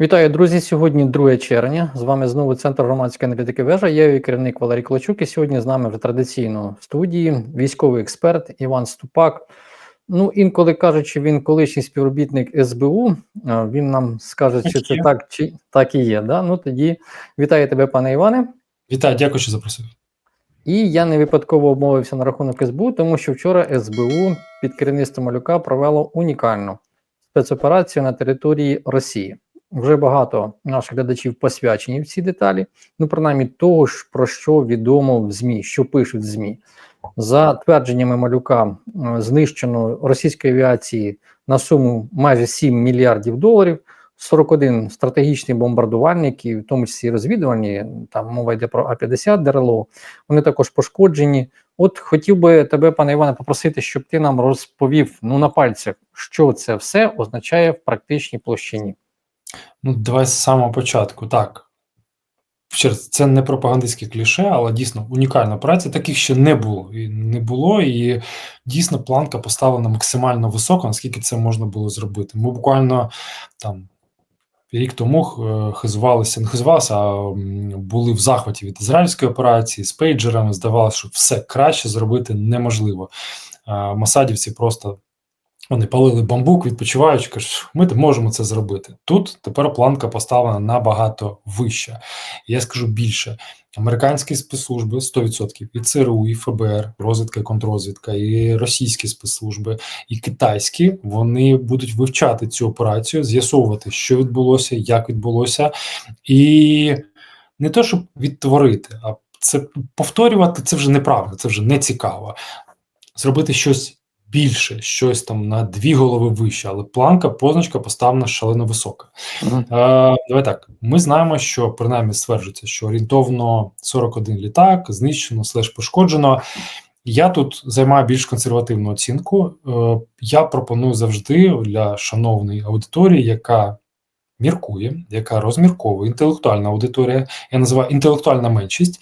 Вітаю, друзі! Сьогодні 2 червня. З вами знову Центр громадської аналітики вежа. Я її керівник Валерій Клочук. І сьогодні з нами вже традиційно в студії військовий експерт Іван Ступак. Ну, інколи кажучи, він колишній співробітник СБУ. Він нам скаже, чи це так, чи так і є. Да? Ну тоді вітаю тебе, пане Іване. Вітаю, дякую, що запросив. І я не випадково обмовився на рахунок СБУ, тому що вчора СБУ під керівництвом Малюка провело унікальну спецоперацію на території Росії. Вже багато наших глядачів посвячені в ці деталі. Ну, принаймні, того ж про що відомо в ЗМІ, що пишуть в ЗМІ. За твердженнями малюка, е, знищено російської авіації на суму майже 7 мільярдів доларів. 41 стратегічні бомбардувальники, в тому числі розвідувальні, там мова йде про А-50 ДРЛО, вони також пошкоджені. От хотів би тебе, пане Іване, попросити, щоб ти нам розповів ну на пальцях, що це все означає в практичній площині. Ну, давай з самого початку. Так. Це не пропагандистське кліше, але дійсно унікальна праця. Таких ще не було. І не було, і дійсно планка поставлена максимально високо, наскільки це можна було зробити. Ми буквально там рік тому е, хизувалися, не хизувалися, а були в захваті від ізраїльської операції з пейджерами. Здавалося, що все краще зробити неможливо. Масадівці просто вони палили бамбук, відпочиваючи, кажуть, ми можемо це зробити. Тут тепер планка поставлена набагато вища. Я скажу більше: американські спецслужби 100%, і ЦРУ, і ФБР, розвідка і контррозвідка, і російські спецслужби, і китайські вони будуть вивчати цю операцію, з'ясовувати, що відбулося, як відбулося, і не то, щоб відтворити, а це повторювати це вже неправильно, це вже не цікаво. Зробити щось більше, щось там на дві голови вище, але планка, позначка поставлена шалено висока. Е, давай так. Ми знаємо, що принаймні стверджується, що орієнтовно 41 літак знищено, слеш пошкоджено. Я тут займаю більш консервативну оцінку. Е, я пропоную завжди для шановної аудиторії, яка міркує, яка розмірковує, інтелектуальна аудиторія, я називаю інтелектуальна меншість.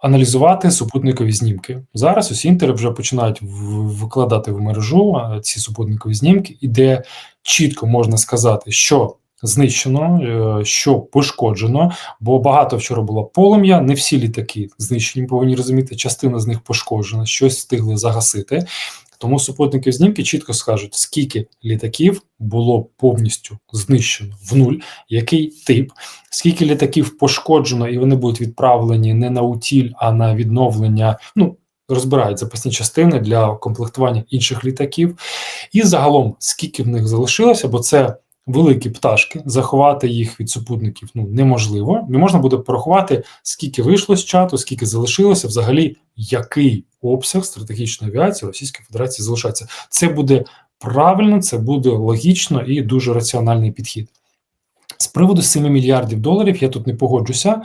Аналізувати супутникові знімки зараз. Усі інтери вже починають викладати в мережу ці супутникові знімки, і де чітко можна сказати, що знищено, е, що пошкоджено. Бо багато вчора було полум'я. Не всі літаки знищені, повинні розуміти. Частина з них пошкоджена, щось встигли загасити. Тому супутники знімки чітко скажуть, скільки літаків було повністю знищено в нуль, який тип, скільки літаків пошкоджено, і вони будуть відправлені не на утіль, а на відновлення. Ну розбирають запасні частини для комплектування інших літаків, і загалом скільки в них залишилося, бо це. Великі пташки, заховати їх від супутників ну неможливо. Не можна буде порахувати, скільки вийшло з чату, скільки залишилося, взагалі, який обсяг стратегічної авіації Російської Федерації залишається. Це буде правильно, це буде логічно і дуже раціональний підхід. З приводу 7 мільярдів доларів я тут не погоджуся.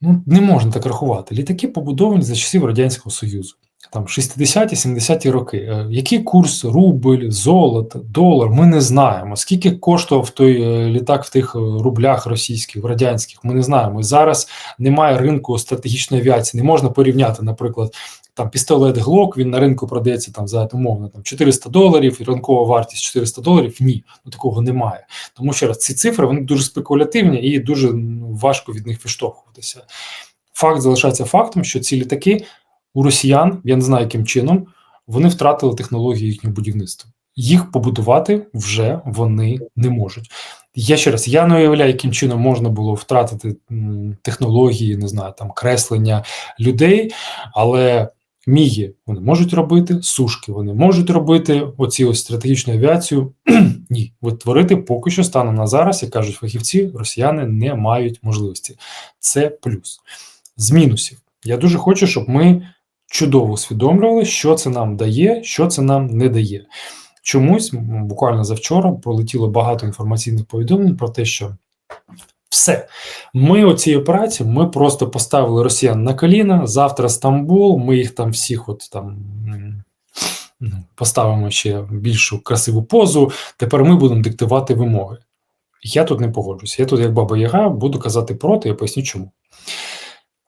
Ну, не можна так рахувати. Літаки побудовані за часів Радянського Союзу. Там 60-ті, 70-ті роки. Е, Який курс рубль, золото, долар? Ми не знаємо. Скільки коштував той е, літак в тих е, рублях російських, радянських? Ми не знаємо. І зараз немає ринку стратегічної авіації. Не можна порівняти, наприклад, там пістолет Глок, він на ринку продається там за умовно там 400 доларів, і ринкова вартість 400 доларів. Ні, ну такого немає. Тому ще раз, ці цифри вони дуже спекулятивні і дуже ну, важко від них відштовхуватися. Факт залишається фактом, що ці літаки у росіян, я не знаю яким чином, вони втратили технологію їхнього будівництва. Їх побудувати вже вони не можуть. Я ще раз я не уявляю, яким чином можна було втратити технології, не знаю, там креслення людей, але міги вони можуть робити, сушки вони можуть робити. Оці ось стратегічну авіацію ні, витворити поки що станом на зараз, як кажуть фахівці, росіяни не мають можливості. Це плюс з мінусів. Я дуже хочу, щоб ми чудово усвідомлювали, що це нам дає, що це нам не дає. Чомусь буквально завчора пролетіло багато інформаційних повідомлень про те, що все, ми оцій операції ми просто поставили росіян на коліна. Завтра Стамбул, ми їх там всіх, от там ну, поставимо ще більшу красиву позу. Тепер ми будемо диктувати вимоги. Я тут не погоджуся. Я тут, як баба Яга, буду казати проти, я поясню чому.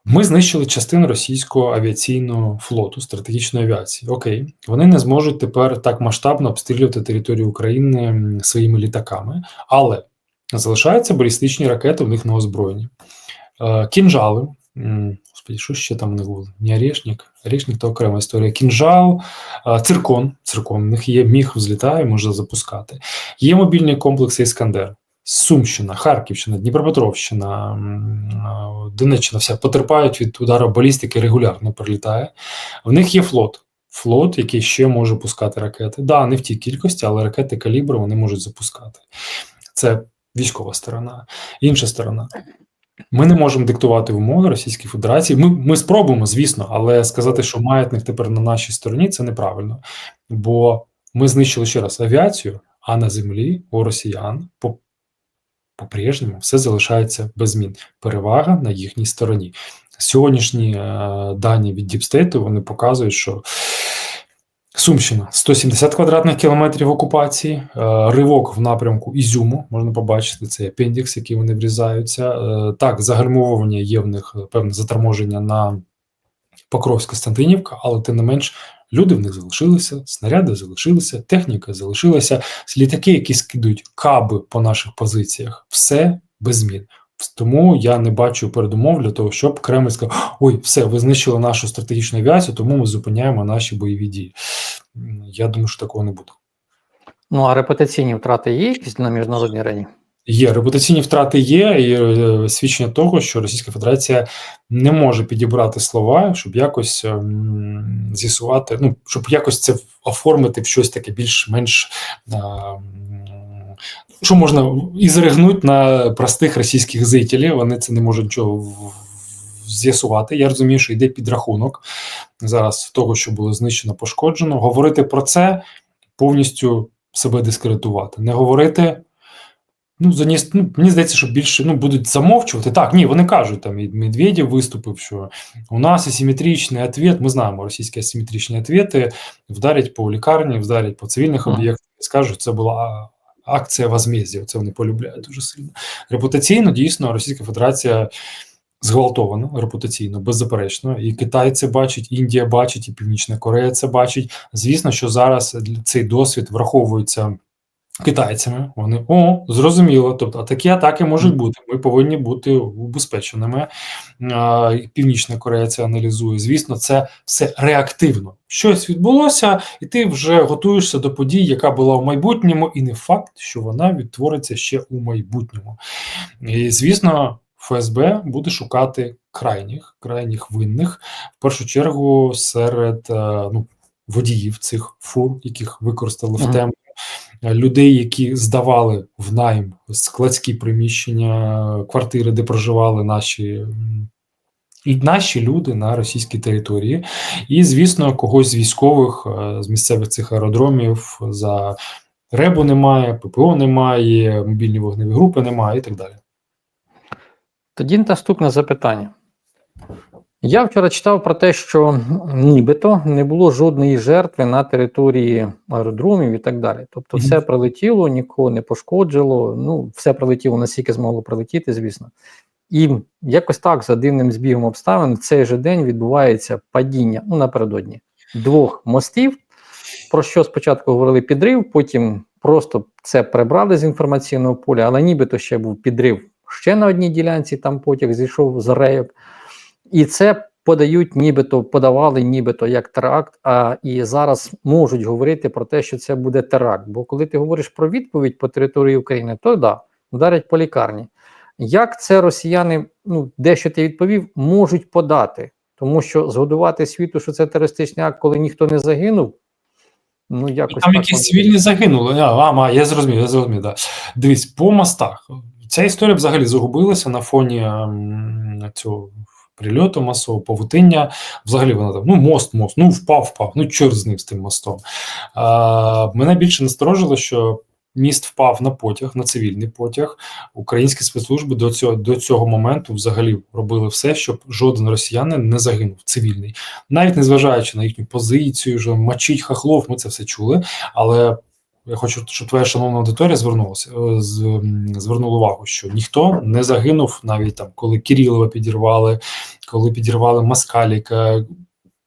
Ми знищили частину російського авіаційного флоту стратегічної авіації. Окей, вони не зможуть тепер так масштабно обстрілювати територію України своїми літаками, але залишаються балістичні ракети в них на озброєнні. Е, Кінжали. Господи, що ще там не було? Не орешник. Орешник то окрема історія. Кінжал, е, циркон. Циркон. В них є міг взлітає, може запускати. Є мобільні комплекси Іскандер. Сумщина, Харківщина, Дніпропетровщина, Донеччина вся потерпають від удару балістики, регулярно прилітає. В них є флот. Флот, який ще може пускати ракети. Да, не в тій кількості, але ракети калібру вони можуть запускати. Це військова сторона. Інша сторона. Ми не можемо диктувати умови Російської Федерації. Ми, ми спробуємо, звісно, але сказати, що маятник тепер на нашій стороні, це неправильно. Бо ми знищили ще раз авіацію, а на землі у росіян по-прежньому все залишається без змін. Перевага на їхній стороні. Сьогоднішні е, дані від Діпстейту вони показують, що Сумщина 170 квадратних кілометрів окупації, е, ривок в напрямку Ізюму. Можна побачити цей апендікс, який вони врізаються. Е, так, загальмовування є в них е, певне заторможення на Покровська-Стантинівка, але тим не менш. Люди в них залишилися, снаряди залишилися, техніка залишилася, літаки, які скидують каби по наших позиціях, все без змін. Тому я не бачу передумов для того, щоб Кремль сказав: ой, все, ви знищили нашу стратегічну авіацію, тому ми зупиняємо наші бойові дії. Я думаю, що такого не буде. Ну а репутаційні втрати є якісь на міжнародній арені? Є репутаційні втрати є, і е, свідчення того, що Російська Федерація не може підібрати слова, щоб якось ем, з'ясувати, ну щоб якось це оформити в щось таке більш-менш. е, що можна і зригнути на простих російських зрителів, вони це не можуть нічого з'ясувати. Я розумію, що йде підрахунок зараз того, що було знищено, пошкоджено. Говорити про це повністю себе дискредитувати. Не говорити. Ну, заніс, ну, мені здається, що більше ну, будуть замовчувати. Так, ні, вони кажуть, там і Медведєв виступив, що у нас асиметричний відповідь, ми знаємо російські асиметричні відповіді, вдарять по лікарні, вдарять по цивільних об'єктах, і скажуть, що це була акція возмездя, це вони полюбляють дуже сильно. Репутаційно, дійсно, Російська Федерація зґвалтована репутаційно, беззаперечно. І Китай це бачить, Індія бачить, і Північна Корея це бачить. Звісно, що зараз цей досвід враховується китайцями. Вони о, зрозуміло. Тобто, такі атаки можуть бути. Ми повинні бути убезпеченими. Північна Корея це аналізує. Звісно, це все реактивно. Щось відбулося, і ти вже готуєшся до подій, яка була в майбутньому, і не факт, що вона відтвориться ще у майбутньому. І звісно. ФСБ буде шукати крайніх крайніх винних в першу чергу серед е, ну, водіїв цих фур, яких використали в тему, людей, які здавали в найм складські приміщення, квартири, де проживали наші. І наші люди на російській території, і звісно, когось з військових е, з місцевих цих аеродромів за ребу немає, ППО немає, мобільні вогневі групи немає і так далі. Тоді наступне запитання. Я вчора читав про те, що нібито не було жодної жертви на території аеродромів і так далі. Тобто, все прилетіло, нікого не пошкоджало. Ну, все прилетіло наскільки змогло прилетіти, звісно. І якось так, за дивним збігом обставин, в цей же день відбувається падіння ну, напередодні двох мостів. Про що спочатку говорили підрив, потім просто це прибрали з інформаційного поля, але нібито ще був підрив ще на одній ділянці, там потяг зійшов з рейок. І це подають, нібито подавали, нібито як теракт. А і зараз можуть говорити про те, що це буде теракт. Бо коли ти говориш про відповідь по території України, то да, вдарять по лікарні. Як це росіяни, ну дещо ти відповів, можуть подати, тому що згодувати світу, що це терористичний акт, коли ніхто не загинув. Ну, якось Там так якісь цивільні загинули. А, а, а, я зрозумів, я зрозумів. Да. Дивись, по мостах. Ця історія взагалі загубилася на фоні м, цього прильоту масового павутиння. Взагалі вона там, ну, мост, мост, ну впав, впав, ну чорт з ним з тим мостом. А, мене більше насторожило, що міст впав на потяг, на цивільний потяг. Українські спецслужби до цього, до цього моменту взагалі робили все, щоб жоден росіянин не загинув цивільний. Навіть незважаючи на їхню позицію, що мочить хахлов, ми це все чули. Але я хочу, щоб твоя шановна аудиторія звернулася, е, звернула увагу, що ніхто не загинув, навіть там, коли Кирилова підірвали, коли підірвали Маскаліка.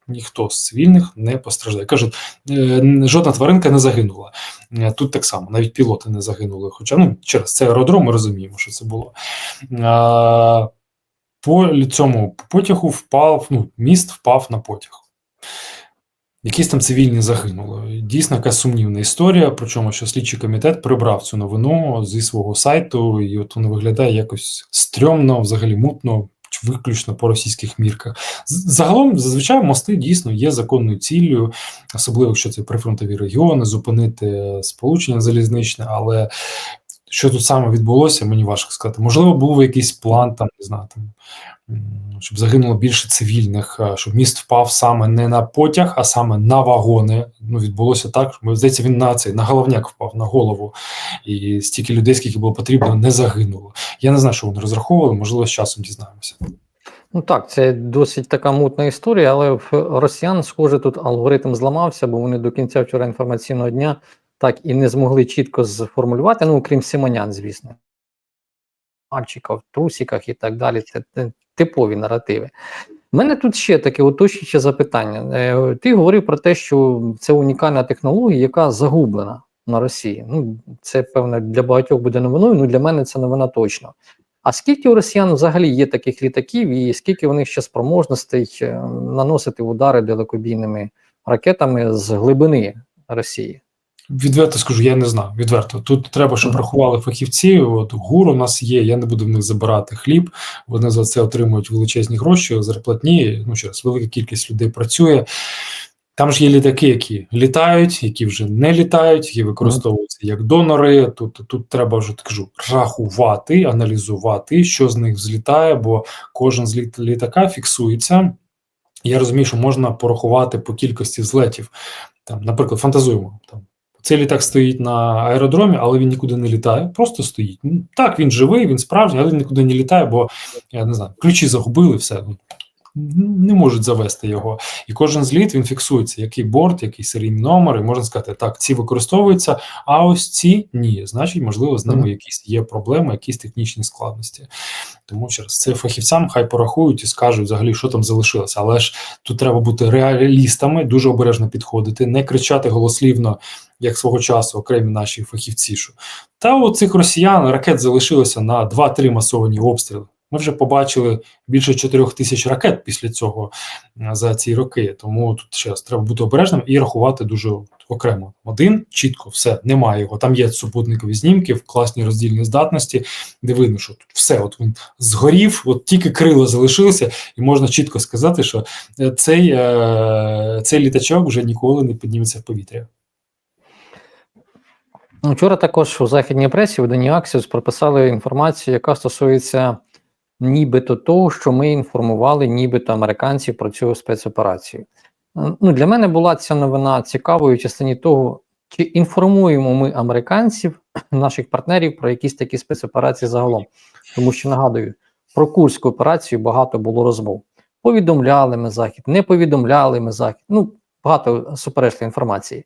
ніхто з цивільних не постраждає. Кажуть, е, жодна тваринка не загинула. Е, Тут так само, навіть пілоти не загинули. Хоча ну, через це аеродром, ми розуміємо, що це було. А, по цьому потягу впав, ну, міст впав на потяг. Якісь там цивільні загинули. Дійсно, якась сумнівна історія. Причому, що слідчий комітет прибрав цю новину зі свого сайту, і от воно виглядає якось стрьомно, взагалі мутно, виключно по російських мірках. Загалом, зазвичай, мости дійсно є законною ціллю, особливо якщо це прифронтові регіони, зупинити сполучення залізничне, але. Що тут саме відбулося, мені важко сказати. Можливо, був якийсь план, там не знаю, щоб загинуло більше цивільних, щоб міст впав саме не на потяг, а саме на вагони. Ну, відбулося так. що, Здається, він на цей на головняк впав, на голову. І стільки людей, скільки було потрібно, не загинуло. Я не знаю, що вони розраховували, можливо, з часом дізнаємося. Ну так, це досить така мутна історія, але в росіян, схоже, тут алгоритм зламався, бо вони до кінця вчора інформаційного дня так і не змогли чітко сформулювати, ну окрім Симонян, звісно. В трусиках і так далі. Типові наративи. У мене тут ще таке уточнююче запитання. Е, Ти говорив про те, що це унікальна технологія, яка загублена на Росії. Ну, це певно для багатьох буде новиною. Ну для мене це новина точно. А скільки у росіян взагалі є таких літаків, і скільки у них ще спроможностей е, наносити удари далекобійними ракетами з глибини Росії? Відверто скажу, я не знаю. Відверто. Тут треба, щоб рахували фахівці. От ГУР у нас є, я не буду в них забирати хліб. Вони за це отримують величезні гроші, зарплатні. Ну, ще раз, велика кількість людей працює. Там ж є літаки, які літають, які вже не літають, які використовуються як донори. Тут, тут треба вже так кажу, рахувати, аналізувати, що з них взлітає, бо кожен з літ- літака фіксується. Я розумію, що можна порахувати по кількості злетів. Там, наприклад, фантазуємо там. Цей літак стоїть на аеродромі, але він нікуди не літає, просто стоїть. Ну, Так, він живий, він справжній, але він нікуди не літає, бо я не знаю, ключі загубили, все. Не можуть завести його. І кожен зліт він фіксується, який борт, який серійний номер, і можна сказати, так, ці використовуються, а ось ці ні. Значить, можливо, з ними якісь є проблеми, якісь технічні складності. Тому через це фахівцям хай порахують і скажуть взагалі, що там залишилося. Але ж тут треба бути реалістами, дуже обережно підходити, не кричати голослівно, як свого часу окремі наші фахівці. Що та у цих росіян ракет залишилося на 2-3 масовані обстріли. Ми вже побачили більше 4 тисяч ракет після цього е, за ці роки. Тому тут ще раз треба бути обережним і рахувати дуже окремо. Один чітко все немає його. Там є супутникові знімки в класній роздільній здатності, де видно, що тут все от він згорів, от тільки крила залишилися, і можна чітко сказати, що е, цей, е, цей літачок вже ніколи не підніметься в повітря. Ну, Вчора також у західній пресі виданні Аксіус прописали інформацію, яка стосується нібито того, що ми інформували нібито американців про цю спецоперацію. Е, Ну, для мене була ця новина цікавою в частині того, чи інформуємо ми американців, наших партнерів про якісь такі спецоперації загалом. Тому що нагадую, про курську операцію багато було розмов. Повідомляли ми захід, не повідомляли ми захід. Ну, багато суперечної інформації.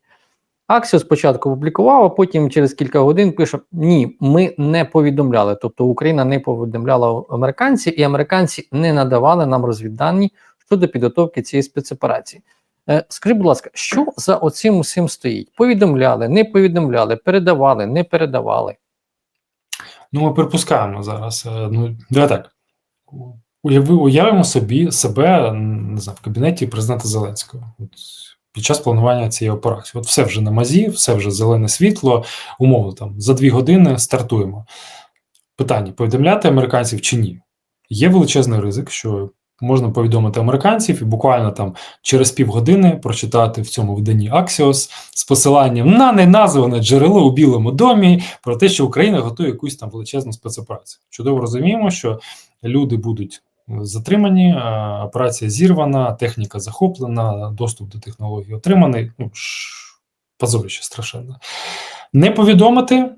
Аксіо спочатку публікував, а потім через кілька годин пише: Ні, ми не повідомляли. Тобто Україна не повідомляла американців, і американці не надавали нам розвіддані щодо підготовки цієї спецоперації. Е, скажіть, будь ласка, що за оцим усім стоїть? Повідомляли, не повідомляли, передавали, не передавали. Ну, ми припускаємо зараз. е, Ну, давай так. Уяви, уявимо собі себе не знаю, в кабінеті президента Зеленського. Під час планування цієї операції. От все вже на мазі, все вже зелене світло, умовно там за дві години стартуємо. Питання: повідомляти американців чи ні? Є величезний ризик, що можна повідомити американців і буквально там через півгодини прочитати в цьому виданні Axios з посиланням на неназване джерело у Білому домі про те, що Україна готує якусь там величезну спецоперацію. Чудово розуміємо, що люди будуть затримані, е, операція зірвана, техніка захоплена, доступ до технологій отриманий. Ну, позорище страшенно. Не повідомити.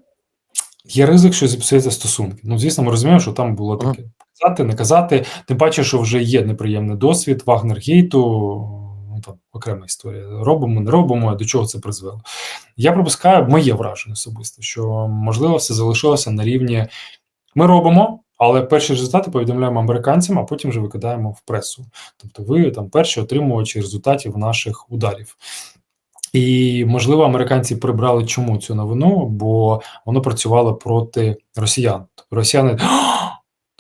Є ризик, що зіпсується стосунки. Ну, звісно, ми розуміємо, що там було таке казати, не казати. Тим паче, що вже є неприємний досвід Вагнергейту, ну там окрема історія. Робимо, не робимо, а до чого це призвело. Я припускаю моє враження особисто, що можливо все залишилося на рівні. Ми робимо, Але перші результати повідомляємо американцям, а потім вже викидаємо в пресу. Тобто, ви там перші отримувачі результатів наших ударів. І можливо, американці прибрали чому цю новину, бо воно працювало проти росіян. Тобто росіяни.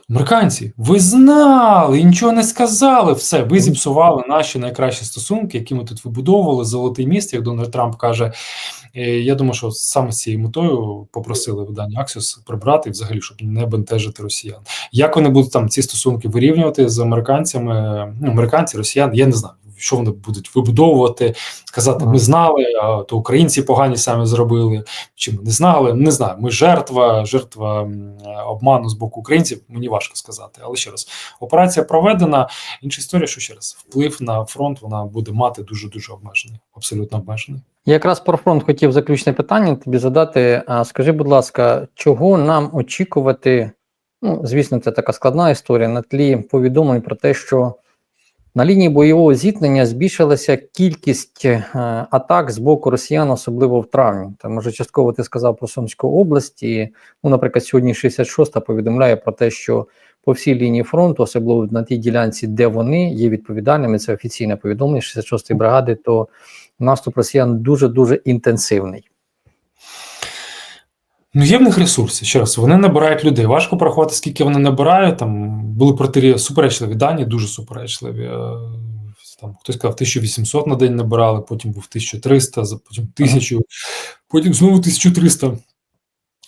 «А, Американці, ви знали нічого не сказали. Все, ви зіпсували наші найкращі стосунки, які ми тут вибудовували. Золотий міст, як Дональд Трамп каже. Е, Я думаю, що саме з цією метою попросили видання Axios прибрати взагалі, щоб не бентежити росіян. Як вони будуть там ці стосунки вирівнювати з американцями? Ну, американці, росіян, я не знаю. Що вони будуть вибудовувати, казати, ми знали, а то українці погані самі зробили. Чи ми не знали? Не знаю. Ми жертва, жертва обману з боку українців. Мені важко сказати. Але ще раз, операція проведена. Інша історія, що ще раз, вплив на фронт вона буде мати дуже дуже обмежений, абсолютно обмежений. Я якраз про фронт хотів заключне питання тобі задати. А скажи, будь ласка, чого нам очікувати? Ну, звісно, це така складна історія на тлі повідомлень про те, що на лінії бойового зіткнення збільшилася кількість е, атак з боку росіян, особливо в травні. Там, може, частково ти сказав про Сумську область, і, ну, наприклад, сьогодні 66-та повідомляє про те, що по всій лінії фронту, особливо на тій ділянці, де вони є відповідальними, це офіційне повідомлення 66-ї бригади, то наступ росіян дуже дуже інтенсивний. Ну, є в них ресурси. Ще раз, вони набирають людей. Важко порахувати, скільки вони набирають. Там були проти суперечливі дані, дуже суперечливі. Е, Там хтось сказав, 1800 на день набирали, потім був 1300, потім 1000, потім знову 1300.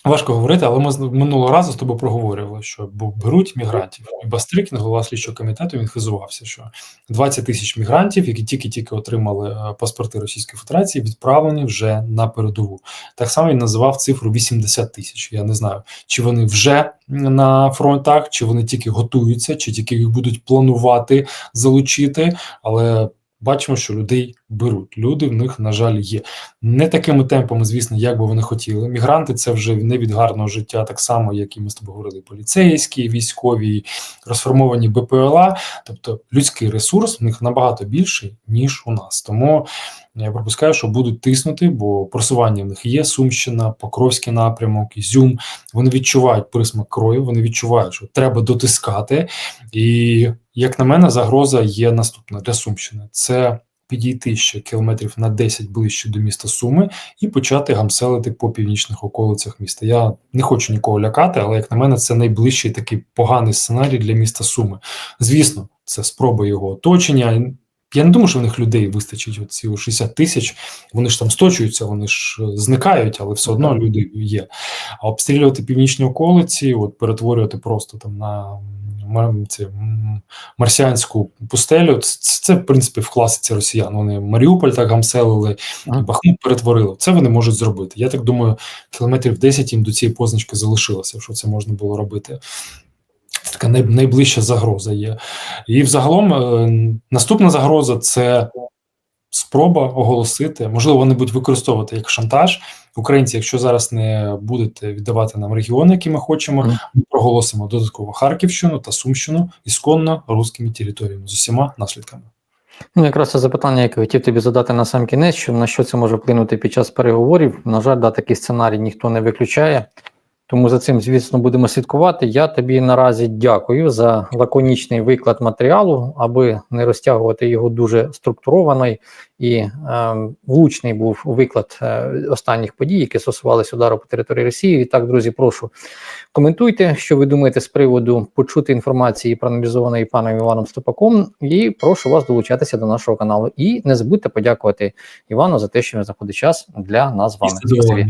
Важко говорити, але ми з- минулого разу з тобою проговорювали, що бо беруть мігрантів. І Бастрикін, голова слідчого комітету, він хизувався, що 20 тисяч мігрантів, які тільки-тільки отримали е, паспорти Російської Федерації, відправлені вже на передову. Так само він називав цифру 80 тисяч. Я не знаю, чи вони вже на фронтах, чи вони тільки готуються, чи тільки їх будуть планувати залучити. Але бачимо, що людей беруть. Люди в них, на жаль, є. Не такими темпами, звісно, як би вони хотіли. Мігранти це вже не від гарного життя, так само, як і ми з тобою говорили, поліцейські, військові, розформовані БПЛА. Тобто людський ресурс в них набагато більший, ніж у нас. Тому я припускаю, що будуть тиснути, бо просування в них є. Сумщина, Покровський напрямок, Ізюм. Вони відчувають присмак крові, вони відчувають, що треба дотискати. І, як на мене, загроза є наступна для Сумщини: це підійти ще кілометрів на 10 ближче до міста Суми і почати гамселити по північних околицях міста. Я не хочу нікого лякати, але як на мене, це найближчий такий поганий сценарій для міста Суми. Звісно, це спроба його оточення. Я не думаю, що в них людей вистачить от ці 60 тисяч. Вони ж там сточуються, вони ж е, зникають, але все одно люди є. А обстрілювати північні околиці, от перетворювати просто там на марсіанську пустелю. Це, це в принципі в класиці росіян. Вони Маріуполь так гамселили. Бахмут перетворили. Це вони можуть зробити. Я так думаю, кілометрів 10 їм до цієї позначки залишилося, що це можна було робити. Це така най- найближча загроза є. І взагалом е, наступна загроза це спроба оголосити, можливо, вони будуть використовувати як шантаж. Українці, якщо зараз не будете віддавати нам регіони, які ми хочемо, ми проголосимо додатково Харківщину та Сумщину ісконно руськими територіями з усіма наслідками. Ну, якраз це запитання, яке хотів тобі задати на сам кінець, що на що це може вплинути під час переговорів. На жаль, да, такий сценарій ніхто не виключає. Тому за цим, звісно, будемо слідкувати. Я тобі наразі дякую за лаконічний виклад матеріалу, аби не розтягувати його дуже структурований і е, влучний був виклад е, останніх подій, які стосувалися удару по території Росії. І так, друзі, прошу коментуйте, що ви думаєте з приводу почути інформації проаналізованої паном Іваном Ступаком. І прошу вас долучатися до нашого каналу. І не забудьте подякувати Івану за те, що він знаходить час для нас з вами. Дякую.